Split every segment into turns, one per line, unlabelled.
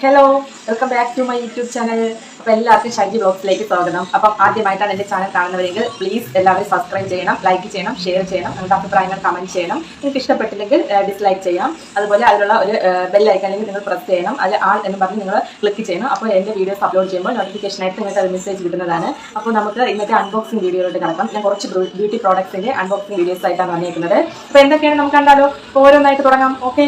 Hello welcome back to my YouTube channel അപ്പോൾ എല്ലാവർക്കും ഷൈജി ബ്ലോഗ്സിലേക്ക് സ്വാഗതം. അപ്പം ആദ്യമായിട്ടാണ് എന്റെ ചാനൽ കാണുന്നവരെങ്കിൽ പ്ലീസ് എല്ലാവരും സബ്സ്ക്രൈബ് ചെയ്യണം ലൈക്ക് ചെയ്യണം ഷെയർ ചെയ്യണം നിങ്ങളുടെ അഭിപ്രായങ്ങൾ കമന്റ് ചെയ്യണം. നിങ്ങൾക്ക് ഇഷ്ടപ്പെട്ടില്ലെങ്കിൽ ഡിസ്ലൈക്ക് ചെയ്യാം. അതുപോലെ അതിലുള്ള ഒരു ബെൽ അല്ലെങ്കിൽ നിങ്ങൾ പ്രസ് ചെയ്യണം. അത് ആൾ എന്ന് പറഞ്ഞ് നിങ്ങൾ ക്ലിക്ക് ചെയ്യണം. അപ്പോൾ എന്റെ വീഡിയോസ് അപ്ലോഡ് ചെയ്യുമ്പോൾ നോട്ടിഫിക്കേഷനായിട്ട് നിങ്ങൾക്ക് അത് മെസ്സേജ് കിട്ടുന്നതാണ്. അപ്പോൾ നമുക്ക് ഇന്നത്തെ അൺബോക്സിംഗ് വീഡിയോയിലോട്ട് കിടക്കാം. ഞാൻ കുറച്ച് ബ്യൂട്ടി പ്രോഡക്ട്സിന്റെ അൺബോക്സിംഗ് വീഡിയോസ് ആയിട്ടാണ് വന്നിരിക്കുന്നത് അപ്പോൾ എന്തൊക്കെയാണ് നമുക്ക് കണ്ടാലോ? ഓരോന്നായിട്ട് തുടങ്ങാം. ഓക്കെ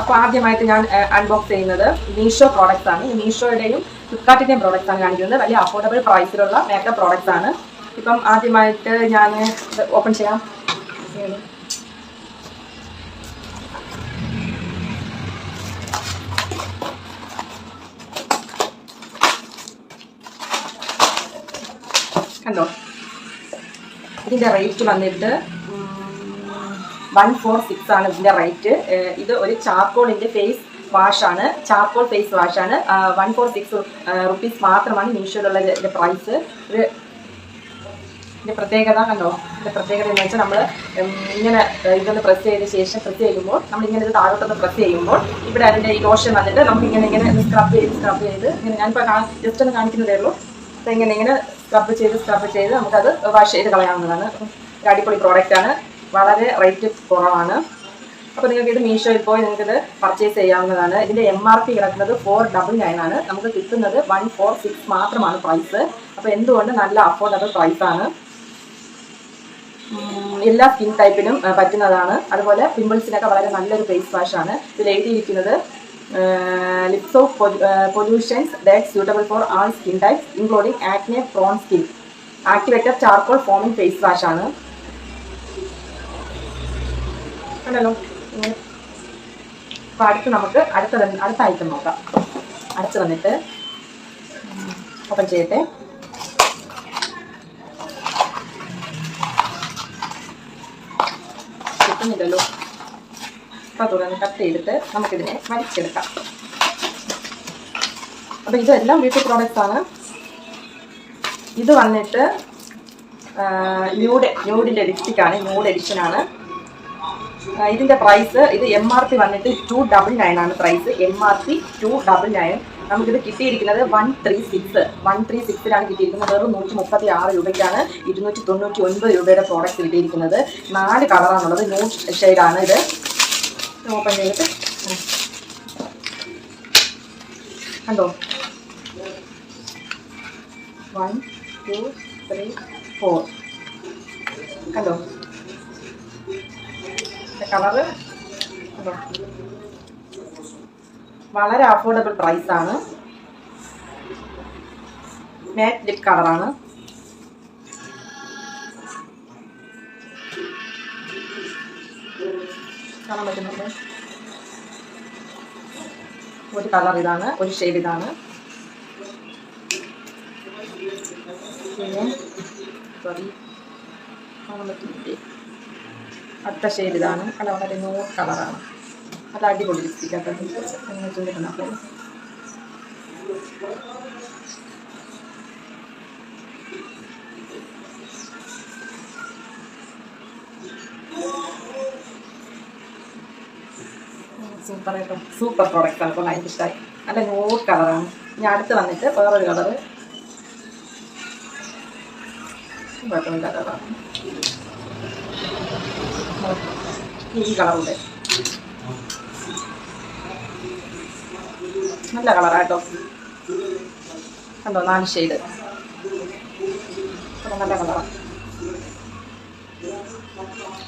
അപ്പോൾ ആദ്യമായിട്ട് ഞാൻ അൺബോക്സ് ചെയ്യുന്നത് മീഷോ പ്രോഡക്റ്റ്സ് ആണ്. മീഷോയുടെയും ഫ്ലിപ്കാർട്ടിന്റെയും പ്രോഡക്റ്റ്സ് ആണ് കാണിക്കുന്നത്. വലിയ അഫോർഡബിൾ പ്രൈസിലുള്ള മേക്കപ്പ് പ്രോഡക്റ്റ്സ് ആണ്. ഇപ്പം ആദ്യമായിട്ട് ഞാൻ ഓപ്പൺ ചെയ്യാം. കണ്ടോ? ഇതിന്റെ റേറ്റ് വന്നിട്ട് വൺ ഫോർ സിക്സ് ആണ് ഇതിന്റെ റേറ്റ്. ഇത് ഒരു ചാർക്കോളിന്റെ ഫേസ് വാഷാണ് ചാർക്കോൾ ഫേസ് വാഷാണ് വൺ ഫോർ സിക്സ് റുപ്പീസ് മാത്രമാണ് മീഷോയിലുള്ള ഇതിന്റെ പ്രൈസ് ഒരു ഇതിന്റെ പ്രത്യേകത കണ്ടോ? ഇതിന്റെ പ്രത്യേകത എന്ന് വെച്ചാൽ നമ്മൾ ഇങ്ങനെ ഇതൊന്ന് പ്രസ് ചെയ്ത ശേഷം പ്രസ് ചെയ്യുമ്പോൾ നമ്മൾ ഇങ്ങനെ ഇത് താഴോട്ടൊന്ന് പ്രസ് ചെയ്യുമ്പോൾ ഇവിടെ അതിന്റെ ഈ ലോഷൻ വന്നിട്ട് നമുക്ക് ഇങ്ങനെ ഇങ്ങനെ സ്ക്രബ് ചെയ്ത് സ്ക്രബ് ചെയ്ത് ഇങ്ങനെ ഞാനിപ്പോൾ ജസ്റ്റ് ഒന്ന് കാണിക്കുന്നതേ ഉള്ളൂ. അപ്പോൾ ഇങ്ങനെ ഇങ്ങനെ സ്ക്രബ് ചെയ്ത് സ്ക്രബ് ചെയ്ത് നമുക്കത് വാഷ് ചെയ്ത് കളയാവുന്നതാണ്. അപ്പം ഒരു അടിപൊളി പ്രോഡക്റ്റാണ് വളരെ റേറ്റ് കുറവാണ്. അപ്പോൾ നിങ്ങൾക്ക് ഇത് മീഷോയിൽ പോയി ഇത് പർച്ചേസ് ചെയ്യാവുന്നതാണ്. ഇതിന്റെ എം ആർ പി കിടക്കുന്നത് ഫോർ ഡബിൾ നയൻ ആണ്. നമുക്ക് കിട്ടുന്നത് വൺ ഫോർ സിക്സ് മാത്രമാണ് പ്രൈസ് അപ്പോൾ എന്തുകൊണ്ട് നല്ല അഫോർഡബിൾ പ്രൈസാണ് എല്ലാ സ്കിൻ ടൈപ്പിനും പറ്റുന്നതാണ്. അതുപോലെ പിമ്പിൾസിനൊക്കെ വളരെ നല്ലൊരു ഫേസ് വാഷാണ് ഇതിൽ എഴുതിയിരിക്കുന്നത് lips off pollutions that suitable for all skin type including acne prone skin activated charcoal foaming face വാഷാണ് കണ്ടല്ലോ ഇങ്ങനെ. അപ്പോൾ അടുത്ത് നമുക്ക് അടുത്ത അടുത്ത ഐറ്റം നോക്കാം. അടുത്ത് വന്നിട്ട് ഓപ്പൺ ചെയ്യട്ടെ. കിട്ടുന്നില്ലല്ലോ. അപ്പോൾ തുറന്ന് കട്ട് ചെയ്തിട്ട് നമുക്കിതിനെ വലിച്ചെടുക്കാം. അപ്പോൾ ഇതെല്ലാം ബ്യൂട്ടി പ്രോഡക്റ്റ് ആണ്. ഇത് വന്നിട്ട് ന്യൂഡ് ന്യൂഡിന്റെ ലിപ്സ്റ്റിക്കാണ് ന്യൂഡ് എഡിഷനാണ് ഇതിന്റെ പ്രൈസ് ഇത് എം ആർ പി വന്നിട്ട് ടു ഡബിൾ നയൻ ആണ് price M R P two double nine നമുക്കിത് കിട്ടിയിരിക്കുന്നത് one three six one three സിക്സിലാണ് കിട്ടിയിരിക്കുന്നത്. വെറും നൂറ്റി മുപ്പത്തി ആറ് രൂപയ്ക്കാണ് ഇരുന്നൂറ്റി തൊണ്ണൂറ്റി ഒൻപത് രൂപയുടെ പ്രോഡക്റ്റ് കിട്ടിയിരിക്കുന്നത്. നാല് കളറാണുള്ളത് ന്യൂ ഷെയ്ഡാണ് ഇത്. ഓപ്പൺ ചെയ്തിട്ട്. കണ്ടോ? വൺ ടു ത്രീ ഫോർ കണ്ടോ? കളറ്? വളരെ അഫോർഡബിൾ പ്രൈസ് ആണ്. മാറ്റ് ലിപ് കളറാണ് കാണാൻ ഒരു കളർ ഇതാണ് ഒരു ഷെയ്ഡ് ഇതാണ്. പിന്നെ കാണാൻ അടുത്ത ഷെയ്ഡ് ഇതാണ് കളർ വളരെ നൂറ് കളറാണ് അത് അടിപൊളി ലിപ്സ്റ്റിക് അപ്പം നിങ്ങൾ അപ്പോൾ. സൂപ്പർ ആയിട്ട് സൂപ്പർ പ്രോഡക്റ്റ് ആണ്. അപ്പോൾ ഭയങ്കര ഇഷ്ടമായി നല്ല നൂറ് കളറാണ്. ഇനി അടുത്ത് വന്നിട്ട് വേറൊരു കളറ്. കളറാണ്. ഈ കളറുണ്ട് നല്ല കളറാട്ടോ. കണ്ടോ? നാല് ഷെയ്ഡ് നല്ല കളറാണ്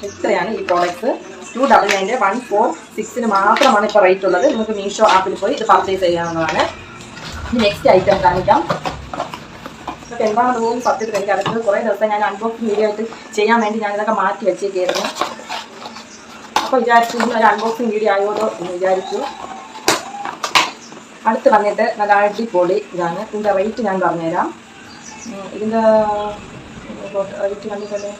ഇത്രയാണ് ഈ product two double ninety one four സിക്സിന് മാത്രമാണ് ഇപ്പോൾ റേറ്റ് ഉള്ളത്. നിങ്ങൾക്ക് മീഷോ ആപ്പിൽ പോയി ഇത് പർച്ചേസ് ചെയ്യാവുന്നതാണ്. ഇനി നെക്സ്റ്റ് ഐറ്റം കാണിക്കാം. ഇതൊക്കെ എന്താണെന്ന് പോലും സത്യത്തിൽ എനിക്ക് അറിയുന്നത് കുറേ ദിവസം ഞാൻ അൺബോക്സിങ് വീഡിയോ ആയിട്ട് ചെയ്യാൻ വേണ്ടി ഞാൻ ഇതൊക്കെ മാറ്റി വെച്ചേക്കായിരുന്നു. അപ്പോൾ വിചാരിച്ചു ഒരു അൺബോക്സിങ് വീഡിയോ ആയോടോ എന്ന് വിചാരിച്ചു. അടുത്ത് വന്നിട്ട് നല്ല അടിപൊളി ഇതാണ്. ഇതിന്റെ റേറ്റ് ഞാൻ പറഞ്ഞുതരാം. ഇതിന്റെ റേറ്റ് കണ്ടിട്ടല്ലേ?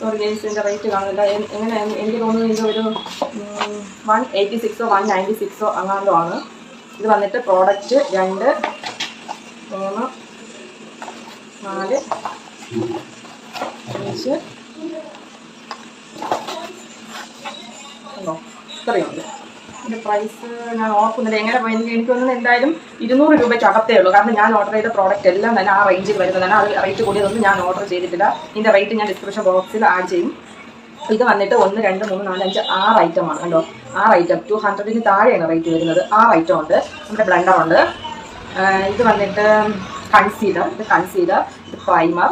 സോറി ഗെയിംസ് ഇതിന്റെ റേറ്റ് കാണുന്നില്ല. എങ്ങനെ എനിക്ക് തോന്നുന്നു ഇത് ഒരു വൺ എയ്റ്റി സിക്സോ വൺ നയന്റി സിക്സോ അങ്ങാണ്ടോ ആണ്. ഇത് വന്നിട്ട് പ്രോഡക്റ്റ് രണ്ട് മൂന്ന് നാല് അഞ്ച് ഉണ്ടോ ഇത്രയുണ്ട്. ഇതിന്റെ പ്രൈസ് ഞാൻ ഓർക്കുന്നില്ല. എങ്ങനെ പോയി എനിക്ക് എന്തായാലും ഇരുന്നൂറ് രൂപയ്ക്ക് അകത്തേ ഉള്ളൂ. കാരണം ഞാൻ ഓർഡർ ചെയ്ത പ്രോഡക്റ്റ് എല്ലാം തന്നെ ആ റേഞ്ചിൽ വരുന്നതാണ്. അത് റേറ്റ് കൂടിയതൊന്നും ഞാൻ ഓർഡർ ചെയ്തിട്ടില്ല. ഇതിന്റെ റേറ്റ് ഞാൻ ഡിസ്ക്രിപ്ഷൻ ബോക്സിൽ ആഡ് ചെയ്യും. ഇത് വന്നിട്ട് ഒന്ന് രണ്ട് മൂന്ന് നാല് അഞ്ച് ആറ് ഐറ്റമാണ് കണ്ടോ? ആറ് ഐറ്റം ടു ഹൺഡ്രഡിന് താഴെയാണ് റേറ്റ് വരുന്നത്. ആറ് ഐറ്റം ഉണ്ട്. നമ്മുടെ ബ്ലെൻഡർ ഉണ്ട്. ഇത് വന്നിട്ട് കൺസീലർ ഇത് കൺസീലർ ഇത് പ്രൈമർ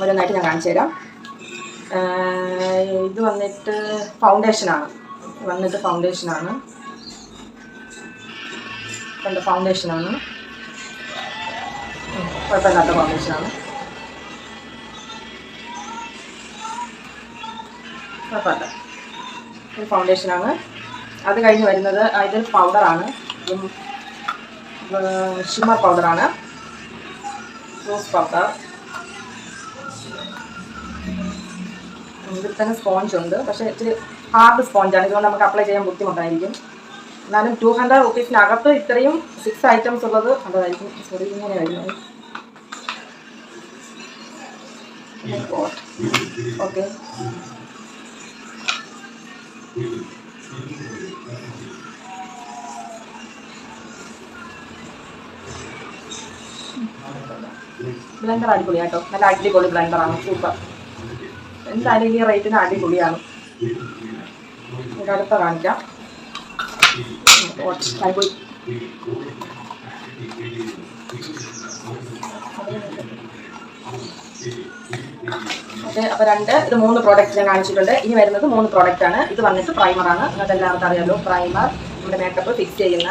ഓരോന്നായിട്ട് ഞാൻ കാണിച്ചു തരാം വന്നിട്ട് ഫൗണ്ടേഷനാണ് വന്നിട്ട് ഫൗണ്ടേഷനാണ് കണ്ട ഫൗണ്ടേഷനാണ് കുഴപ്പമില്ലാത്ത ഫൗണ്ടേഷനാണ് കുഴപ്പമില്ല. ഒരു ഫൗണ്ടേഷനാണ് അത് കഴിഞ്ഞ് വരുന്നത് ആണ്. പൗഡറാണ് ഷിമ്മർ പൗഡറാണ് റോസ് പൗഡർ ഇതിൽ തന്നെ സ്പോഞ്ച് ഉണ്ട്. പക്ഷേ ഇച്ചിരി ഹാർഡ് സ്പോഞ്ചാണ് ഇതുകൊണ്ട് നമുക്ക് അപ്ലൈ ചെയ്യാൻ ബുദ്ധിമുട്ടായിരിക്കും. എന്നാലും ടു ഹൺഡ്രഡ് റുപ്പീസിനകത്ത് ഇത്രയും സിക്സ് ഐറ്റംസ് ഉള്ളത് അതായിരിക്കും. സോറി ഇങ്ങനെ വരുന്നത് ഓക്കെ ബ്ലെൻഡർ അടിപൊളിയാട്ടോ. നല്ല അടിപൊളി ബ്ലെൻഡറാണ് സൂപ്പർ എന്തായാലും ഈ റേറ്റിന് അടിപൊളിയാണ്. അടുത്ത കാണിക്കാം. ഓക്കെ അപ്പോൾ രണ്ട് ഇത് മൂന്ന് പ്രോഡക്റ്റ് ഞാൻ കാണിച്ചിട്ടുണ്ട്. ഇനി വരുന്നത് മൂന്ന് പ്രോഡക്റ്റ് ആണ്. ഇത് വന്നിട്ട് പ്രൈമറാണ് നിങ്ങൾക്ക് എല്ലാവർക്കും അറിയാലോ പ്രൈമർ നമ്മുടെ മേക്കപ്പ് ഫിക്സ് ചെയ്യുന്ന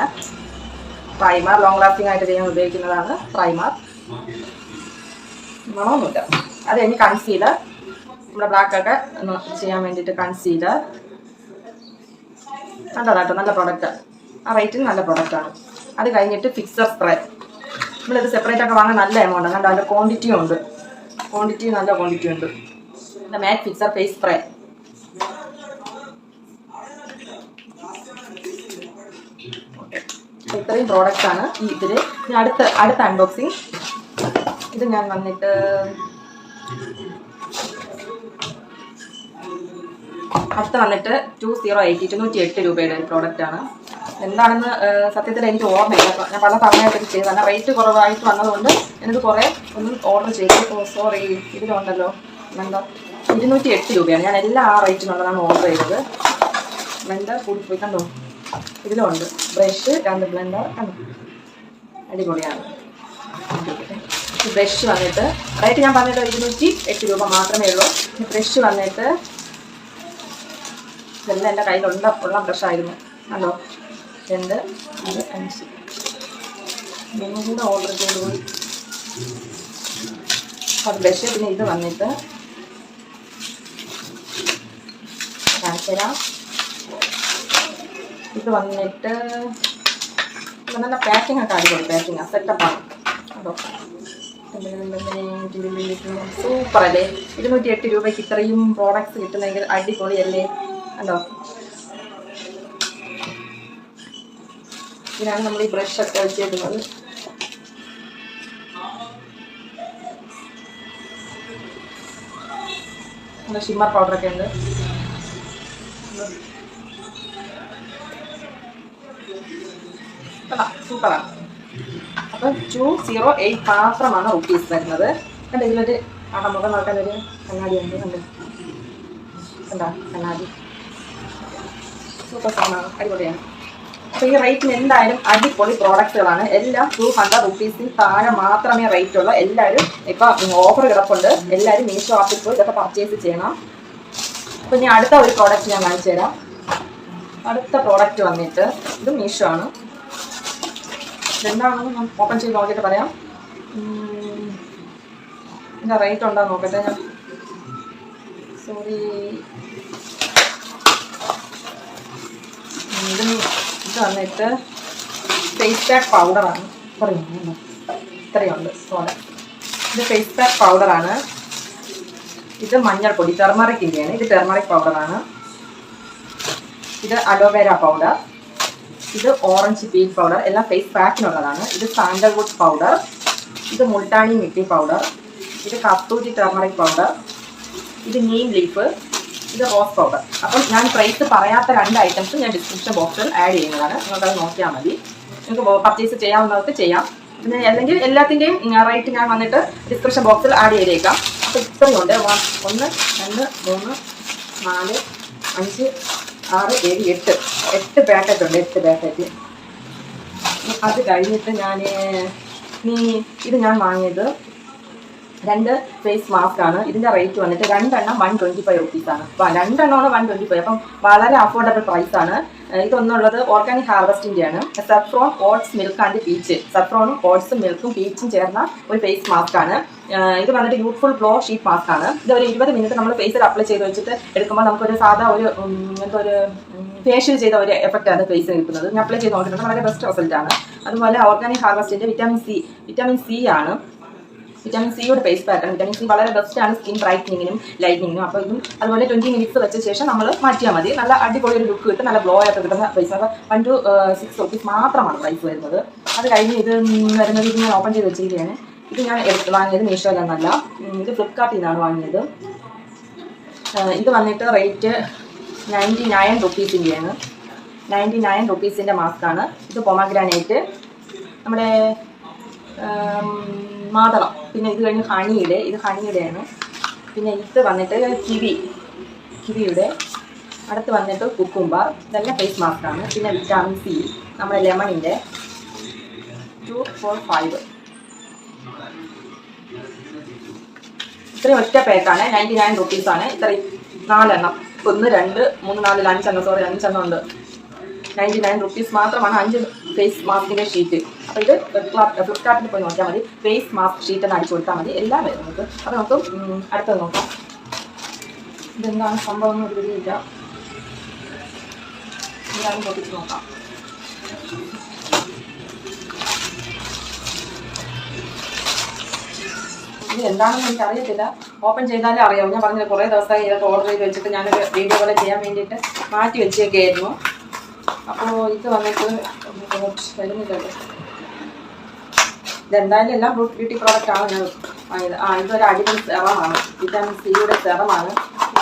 പ്രൈമർ ലോങ് ലാസ്റ്റിംഗ് ആയിട്ട് ചെയ്യാൻ ഉപയോഗിക്കുന്നതാണ് പ്രൈമർ മണമൊന്നുമില്ല. അത് കഴിഞ്ഞ് കൺസീലർ നമ്മുടെ ബ്ലാക്ക് ഒക്കെ ചെയ്യാൻ വേണ്ടിയിട്ട് കൺസീലർ നല്ലതാട്ടോ നല്ല പ്രോഡക്റ്റ് ആ റേറ്റിന് നല്ല പ്രൊഡക്റ്റാണ് അത് കഴിഞ്ഞിട്ട് ഫിക്സർ സ്പ്രേ നമ്മളിത് സെപ്പറേറ്റ് ഒക്കെ വാങ്ങാൻ നല്ല എമൗണ്ട് ആണ്. അതിന്റെ ക്വാണ്ടിറ്റിയും ഉണ്ട്. ക്വാണ്ടിറ്റി നല്ല ക്വാണ്ടിറ്റി ഉണ്ട്. മാറ്റ് ഫിക്സർ ഫേസ് സ്പ്രേ ഇത്രയും പ്രോഡക്റ്റ് ആണ് ഈ ഇതിൽ അടുത്ത അടുത്ത അൺബോക്സിങ് ഇത് ഞാൻ വന്നിട്ട് അടുത്ത വന്നിട്ട് ടു സീറോ എയ്റ്റി ഇരുന്നൂറ്റി എട്ട് രൂപയുടെ ഒരു പ്രോഡക്റ്റ് ആണ്. എന്താണെന്ന് സത്യത്തിൽ എനിക്ക് ഓർമ്മയില്ല. ഞാൻ പല തവണയായിട്ട് ചെയ്ത്. തന്നെ റേറ്റ് കുറവായിട്ട് വന്നതുകൊണ്ട് എനിക്ക് കുറേ ഒന്നും ഓർഡർ ചെയ്തു സോറി ഇതിലുണ്ടല്ലോ. എന്താ ഇരുന്നൂറ്റി എട്ട് രൂപയാണ്. ഞാൻ എല്ലാ ആ റേറ്റിനുള്ളതാണ് ഓർഡർ ചെയ്തത്. ബ്ലെൻഡർ പോയി. കണ്ടോ? ഇതിലുണ്ട്. ബ്രഷ് രണ്ട് ബ്ലെൻഡർ കണ്ടോ? അടിപൊളിയാണ്. ബ്രഷ് വന്നിട്ട് റേറ്റ് ഞാൻ പറഞ്ഞിട്ട് ഇരുന്നൂറ്റി എട്ട് രൂപ മാത്രമേ ഉള്ളൂ. ബ്രഷ് വന്നിട്ട് ഇതെല്ലാം എന്റെ കയ്യിലുള്ള ഉള്ള ബ്രഷായിരുന്നു. ഹലോ രണ്ട് അത് അഞ്ച്. ഇതൊന്നും കൂടെ ഓർഡർ ചെയ്ത് പോയി. അത് ബ്രഷ് പിന്നെ ഇത് വന്നിട്ട് കാണിച്ചു ഇത് വന്നിട്ട് നല്ല പാക്കിംഗ് ഒക്കെ അടിപൊളി പാക്കിംഗ് സെറ്റപ്പാണ് അതോ സൂപ്പറല്ലേ? ഇരുന്നൂറ്റി എട്ട് രൂപയ്ക്ക് ഇത്രയും പ്രോഡക്റ്റ്സ് കിട്ടുന്നെങ്കിൽ അടിപൊളിയല്ലേ? കണ്ടോ? ഇതിനാണ് നമ്മൾ ഈ ബ്രഷ് ഒക്കെ വെച്ചേക്കുന്നത്. ഷിമ്മർ പൗഡറൊക്കെ ഉണ്ട്. സൂപ്പറാണ്. അപ്പം ടു സീറോ എയ്റ്റ് മാത്രമാണ് റുപ്പീസ് വരുന്നത്. കണ്ടോ ഇതിലൊരു ആ മുഖം നോക്കാൻ ഒരു കണ്ണാടി ഉണ്ട്. കണ്ടാ? കണ്ണാടി. സൂപ്പർ സാധനമാണ് അടിപൊളിയാണ്. അപ്പോൾ ഈ റേറ്റിന് എന്തായാലും അടിപൊളി പ്രോഡക്റ്റുകളാണ് എല്ലാം ടു ഹൺഡ്രഡ് റുപ്പീസിൽ താഴെ മാത്രമേ റേറ്റ് ഉള്ളൂ. എല്ലാവരും ഇപ്പോൾ ഓഫർ കിടപ്പുണ്ട്. എല്ലാവരും മീഷോ ആപ്പിൽ പോയി ഇതൊക്കെ പർച്ചേസ് ചെയ്യണം. അപ്പോൾ ഞാൻ അടുത്ത ഒരു പ്രോഡക്റ്റ് ഞാൻ കാണിച്ചു തരാം. അടുത്ത പ്രോഡക്റ്റ് വന്നിട്ട് ഇത് മീഷോ ആണ്. ഇതെന്താണെന്ന് ഞാൻ ഓപ്പൺ ചെയ്ത് നോക്കിയിട്ട് പറയാം. ഇതിന്റെ റേറ്റ് ഉണ്ടോ നോക്കട്ടെ ഞാൻ. സോറി ഇത് ഇത് വന്നിട്ട് ഫേസ് പാക്ക് പൗഡറാണ് ഇത്രയും ഇത്രയുണ്ട് സോറി ഇത് ഫേസ് പാക്ക് പൗഡറാണ് ഇത് മഞ്ഞൾപ്പൊടി ടെർമറിക്കിന്റെയാണ് ഇത് ടെർമറിക് പൗഡറാണ് ഇത് അലോവേര പൗഡർ ഇത് ഓറഞ്ച് പീൽ പൗഡർ എല്ലാം ഫേസ് പാക്കിനുള്ളതാണ് ഇത് സാൻഡൽവുഡ് പൗഡർ ഇത് മുൾട്ടാണി മിട്ടി പൗഡർ ഇത് കസ്തൂരി ടെർമറിക് പൗഡർ ഇത് നീം ലീഫ് ഇത് റോസ് പൗഡർ അപ്പം ഞാൻ പ്രൈസ് പറയാത്ത രണ്ട് ഐറ്റംസ് ഞാൻ ഡിസ്ക്രിപ്ഷൻ ബോക്സിൽ ആഡ് ചെയ്യുന്നതാണ്. അത് നോക്കിയാൽ മതി. നിങ്ങൾക്ക് പർച്ചേസ് ചെയ്യാവുന്നവർക്ക് ചെയ്യാം. പിന്നെ അല്ലെങ്കിൽ എല്ലാത്തിന്റെയും റേറ്റ് ഞാൻ വന്നിട്ട് ഡിസ്ക്രിപ്ഷൻ ബോക്സിൽ ആഡ് ചെയ്തേക്കാം. അപ്പോൾ ഇത്രയുണ്ട്. ഒന്ന് രണ്ട് മൂന്ന് നാല് അഞ്ച് ആറ് ഏഴ് എട്ട്. എട്ട് പാക്കറ്റ് ഉണ്ട്. എട്ട് പാക്കറ്റ് അത് കഴിഞ്ഞിട്ട് ഞാൻ നീ ഇത് ഞാൻ വാങ്ങിയത് രണ്ട് ഫേസ് മാസ്ക് ആണ്. ഇതിന്റെ റേറ്റ് വന്നിട്ട് രണ്ടെണ്ണം വൺ ട്വന്റി ഫൈവ് റുപ്പീസ് ആണ്. അപ്പൊ രണ്ടെണ്ണമാണ് വൺ ട്വന്റി ഫൈവ് അപ്പം വളരെ അഫോർഡബിൾ പ്രൈസ് ആണ്. ഏഹ് ഇതൊന്നുള്ളത് ഓർഗാനിക് ഹാർവസ്റ്റിന്റെ ആണ് saffron oats milk and peach സഫ്രോണും ഓട്സും മിൽക്കും പീച്ചും ചേർന്ന ഒരു ഫേസ് മാസ്ക് ആണ്. ഇത് വന്നിട്ട് യൂത്ത്ഫുൾ ഗ്ലോ ഷീറ്റ് മാസ്ക് ആണ്. ഇത് ഒരു ഇരുപത് മിനിറ്റ് നമ്മൾ ഫേസിൽ അപ്ലൈ ചെയ്ത് വെച്ചിട്ട് എടുക്കുമ്പോൾ നമുക്കൊരു സാധാ ഒരു എന്താ ഒരു ഫേഷ്യൽ ചെയ്ത ഒരു എഫക്റ്റ് ആണ് ഫേസിൽ നിൽക്കുന്നത്. ഞാൻ അപ്ലൈ ചെയ്ത് നോക്കിയിട്ടുണ്ട്. വളരെ ബെസ്റ്റ് റിസൾട്ടാണ് അതുപോലെ ഓർഗാനിക് ഹാർവസ്റ്റിന്റെ വിറ്റാമിൻ സി വിറ്റാമിൻ സി ആണ്. വിറ്റാമിൻ സിയുടെ ഫേസ് ആണ് വിറ്റാമിൻ സി വളരെ ബെസ്റ്റ് ആണ് സ്കിൻ ബ്രൈറ്റനിങ്ങിനും ലൈറ്റനിങ്ങിനും അപ്പോൾ ഇതും അതുപോലെ ട്വന്റി മിനിറ്റ്സ് വെച്ച ശേഷം നമ്മൾ മാറ്റിയാൽ മതി. നല്ല അടിപൊളി ഒരു ലുക്ക് കിട്ടും. നല്ല ഗ്ലോ ആയിട്ട് കിട്ടുന്ന അപ്പോൾ വൺ ടു സിക്സ് റുപ്പീസ് മാത്രമാണ് പ്രൈസ് വരുന്നത്. അത് കഴിഞ്ഞ് ഇത് വരുന്നത് ഇത് ഞാൻ ഓപ്പൺ ചെയ്ത് വെച്ചിരിക്കുകയാണ്. ഇത് ഞാൻ വാങ്ങിയത് മീഷോയിൽ നിന്നല്ല. ഇത് ഫ്ലിപ്കാർട്ടിൽ നിന്നാണ് വാങ്ങിയത്. ഇത് വന്നിട്ട് റേറ്റ് നയന്റി നയൻ റുപ്പീസിന്റെയാണ് നയന്റി നയൻ റുപ്പീസിന്റെ മാസ്കാണ് ഇത് പൊമഗ്രാനൈറ്റ് നമ്മുടെ മാതളം. പിന്നെ ഇത് കഴിഞ്ഞ് ഹണിയുടെ ഇത് ഹണിയുടെയാണ്. പിന്നെ ഇത് വന്നിട്ട് കിവി കിവിയുടെ. അടുത്ത് വന്നിട്ട് കുക്കുംബർ ഇതെല്ലാം ഫേസ് മാസ്കാണ് പിന്നെ വിറ്റാമിൻ സി നമ്മുടെ ലെമണിന്റെ. ടു ഫോർ ഫൈവ് ഇത്രയും ഒറ്റ പാക്കാണ് നയന്റി നയൻ റുപ്പീസാണ് ഇത്രയും നാലെണ്ണം. ഒന്ന് രണ്ട് മൂന്ന് നാല് അഞ്ചെണ്ണം. സോറി അഞ്ചെണ്ണം ഉണ്ട്. നയന്റി നയൻ റുപ്പീസ് മാത്രമാണ്. അഞ്ച് ഫേസ് മാസ്കിന്റെ ഷീറ്റ് അപ്പോൾ ഇത് ഫ്ലിപ്കാർട്ടിൽ പോയി നോക്കിയാൽ മതി. ഫേസ് മാസ്ക് ഷീറ്റ് എന്ന് അടിച്ചു കൊടുത്താൽ മതി. എല്ലാം വരും നമുക്ക്. അപ്പോൾ നമുക്ക് അടുത്തത് നോക്കാം. ഇതെന്താണ് സംഭവം എന്ന് ഒരു പിടിയില്ല ഇതാണ് പൊട്ടിച്ച് നോക്കാം. ഇത് എന്താണെന്ന് എനിക്ക് അറിയത്തില്ല ഓപ്പൺ ചെയ്താലേ അറിയാവും. ഞാൻ പറഞ്ഞില്ല കുറേ ദിവസമായി ഇതൊക്കെ ഓർഡർ ചെയ്ത് വെച്ചിട്ട് ഞാനൊരു വീഡിയോ പോലെ ചെയ്യാൻ വേണ്ടിയിട്ട് മാറ്റി വെച്ചേക്കായിരുന്നു. അപ്പോൾ ഇത് വന്നിട്ട് ഇതെന്തായാലും എല്ലാം ബ്യൂട്ടി പ്രോഡക്റ്റ് ആണ്. ഞാൻ വാങ്ങിയത് ആ ഇതൊരു അടിപൊളി സെറമാണ്. വിറ്റാമിൻ സിയുടെ സെറമാണ്.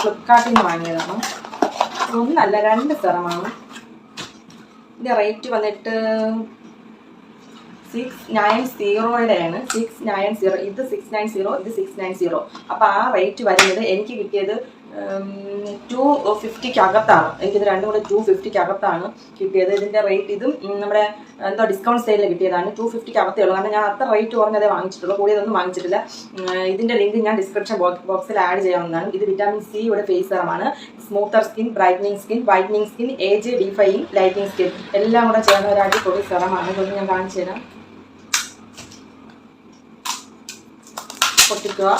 ഫ്ലിപ്കാർട്ടിൽ നിന്ന് വാങ്ങിയതാണ്. ഒന്നല്ല രണ്ട് സെറമാണ്. ഇതിന്റെ റേറ്റ് വന്നിട്ട് സിക്സ് നയൻ സീറോയുടെയാണ് സിക്സ് നയൻ സീറോ ഇത് സിക്സ് നയൻ സീറോ ഇത് സിക്സ് നയൻ സീറോ അപ്പോൾ ആ റേറ്റ് വരുന്നത് എനിക്ക് കിട്ടിയത് ടു ഫിഫ്റ്റിക്ക് അകത്താണ് എനിക്കിത് രണ്ടും കൂടെ ടു ഫിഫ്റ്റിക്ക് അകത്താണ് കിട്ടിയത്. ഇതിന്റെ റേറ്റ് ഇതും നമ്മുടെ എന്തോ ഡിസ്കൗണ്ട് സെയിലിൽ കിട്ടിയതാണ്. ടു ഫിഫ്റ്റിക്ക് അകത്തേ ഉള്ളൂ. കാരണം ഞാൻ അത്ര റേറ്റ് കുറഞ്ഞതേ വാങ്ങിച്ചിട്ടുള്ളൂ. കൂടിയതൊന്നും വാങ്ങിച്ചിട്ടില്ല. ഇതിന്റെ ലിങ്ക് ഞാൻ ഡിസ്ക്രിപ്ഷൻ ബോക്സിൽ ആഡ് ചെയ്യാവുന്നതാണ്. ഇത് വിറ്റാമിൻ സി സിയുടെ face സെറമാണ് smoother skin brightening skin whitening skin age defying lighting skin എല്ലാം കൂടെ ചേർന്ന ഒരു അടിപൊളി സെറമാണ് ഇതൊന്ന് ഞാൻ കാണിച്ചു തരാം പൊട്ടിക്കുക.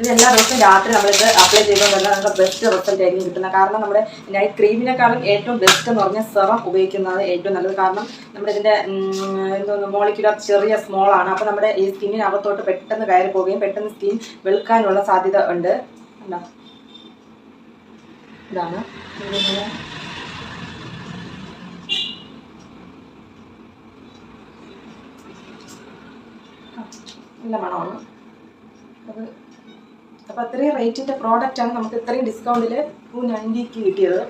ഇത് എല്ലാ ദിവസവും രാത്രി നമ്മളിത് അപ്ലൈ ചെയ്യുമ്പോൾ നമുക്ക് ബെസ്റ്റ് റിസൾട്ട് ആയിരിക്കും കിട്ടുന്നത്. കാരണം നമ്മുടെ നൈറ്റ് ക്രീമിനെക്കാളും ഏറ്റവും ബെസ്റ്റ് എന്ന് പറഞ്ഞാൽ സെറം ഉപയോഗിക്കുന്നത് ഏറ്റവും നല്ലത്. കാരണം നമ്മുടെ ഇതിന്റെ എന്തോന്ന് മോളിക്കുലർ ചെറിയ സ്മോൾ ആണ്. അപ്പോൾ നമ്മുടെ ഈ സ്കിന്നിനകത്തോട്ട് പെട്ടെന്ന് കയറി പോവുകയും പെട്ടെന്ന് സ്കിൻ വെളുക്കാനുള്ള സാധ്യത ഉണ്ട്. എന്താ ഇതാണ്. നല്ല മണമാണ്. അത് അപ്പോൾ അത്രയും റേറ്റിന്റെ പ്രോഡക്റ്റാണ് നമുക്ക് ഇത്രയും ഡിസ്കൗണ്ടിൽ ടു നയന്റിക്ക് കിട്ടിയത്.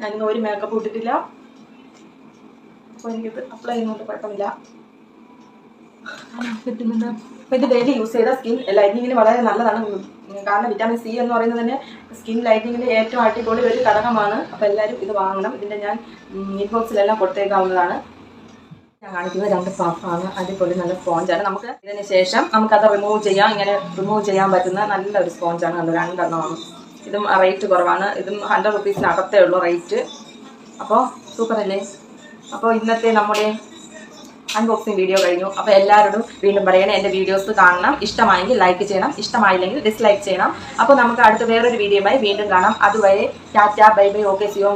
ഞാനിന്ന് ഒരു മേക്കപ്പ് ഇട്ടിട്ടില്ല. അപ്പോൾ എനിക്കിത് അപ്ലൈ ചെയ്യുന്നതുകൊണ്ട് കുഴപ്പമില്ല. കിട്ടുന്നുണ്ട് അപ്പോൾ ഇത് ഡെയിലി യൂസ് ചെയ്ത സ്കിൻ ലൈറ്റിങ്ങിന് വളരെ നല്ലതാണ്. കാരണം വിറ്റാമിൻ സി എന്ന് പറയുന്നത് തന്നെ സ്കിൻ ലൈറ്റിങ്ങിൽ ഏറ്റവും അടിപൊളി ഒരു ഘടകമാണ്. അപ്പോൾ എല്ലാവരും ഇത് വാങ്ങണം. ഇതിന്റെ ഞാൻ ഇൻബോക്സിലെല്ലാം കൊടുത്തേക്കാവുന്നതാണ്. ഞാൻ രണ്ട് പഫാണ് അടിപൊളി നല്ല സ്പോഞ്ചാണ് നമുക്ക് ഇതിന് ശേഷം നമുക്കത് റിമൂവ് ചെയ്യാം. ഇങ്ങനെ റിമൂവ് ചെയ്യാൻ പറ്റുന്ന നല്ലൊരു സ്പോഞ്ചാണ് അത് രണ്ടെണ്ണമാണ്. ഇതും റേറ്റ് കുറവാണ്. ഇതും ഹൺഡ്രഡ് റുപ്പീസിനകത്തേ ഉള്ളൂ റേറ്റ് അപ്പോൾ സൂപ്പർ അല്ലേ? അപ്പോൾ ഇന്നത്തെ നമ്മുടെ അൺബോക്സിങ് വീഡിയോ കഴിഞ്ഞു. അപ്പോൾ എല്ലാവരോടും വീണ്ടും പറയണേ എന്റെ വീഡിയോസ് കാണണം. ഇഷ്ടമായെങ്കിൽ ലൈക്ക് ചെയ്യണം. ഇഷ്ടമായില്ലെങ്കിൽ ഡിസ്ലൈക്ക് ചെയ്യണം. അപ്പോൾ നമുക്ക് അടുത്ത വേറൊരു വീഡിയോയുമായി വീണ്ടും കാണാം. അതുവരെ ടാറ്റ ബൈ ബൈ ഓക്കെ സിയോ